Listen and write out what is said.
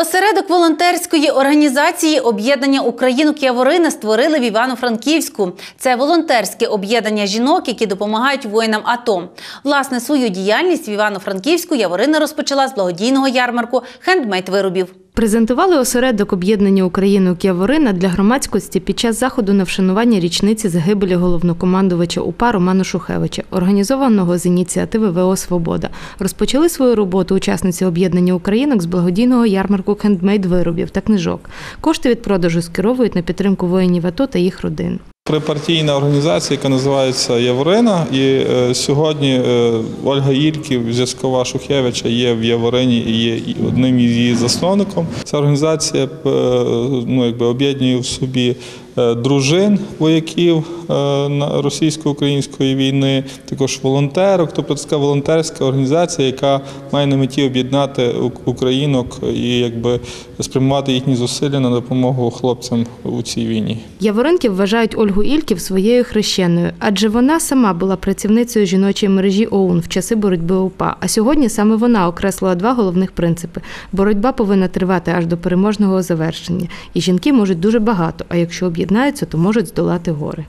Осередок волонтерської організації об'єднання Українок Яворини створили в Івано-Франківську. Це волонтерське об'єднання жінок, які допомагають воїнам АТО. Власне, свою діяльність в Івано-Франківську Яворина розпочала з благодійного ярмарку хендмейд виробів. Презентували осередок об'єднання Українок Яворина для громадськості під час заходу на вшанування річниці загибелі головнокомандувача УПА Романа Шухевича, організованого з ініціативи ВО Свобода. Розпочали свою роботу учасниці об'єднання українок з благодійного ярмарку хендмейд виробів та книжок. Кошти від продажу скеровують на підтримку воїнів АТО та їх родин. Припартійна організація, яка називається Яворина, і е, сьогодні е, Ольга Ільків, зв'язкова Шухевича, є в Яворині і є одним із її засновником. Ця організація е, ну, якби об'єднує в собі дружин вояків е, російсько-української війни, також волонтерок, тобто така волонтерська організація, яка має на меті об'єднати українок і якби спрямувати їхні зусилля на допомогу хлопцям у цій війні. Яворинки вважають Ольгу Ільків своєю хрещеною, адже вона сама була працівницею жіночої мережі ОУН в часи боротьби УПА. А сьогодні саме вона окреслила два головних принципи: боротьба повинна тривати аж до переможного завершення, і жінки можуть дуже багато. А якщо об'єднаються, то можуть здолати гори.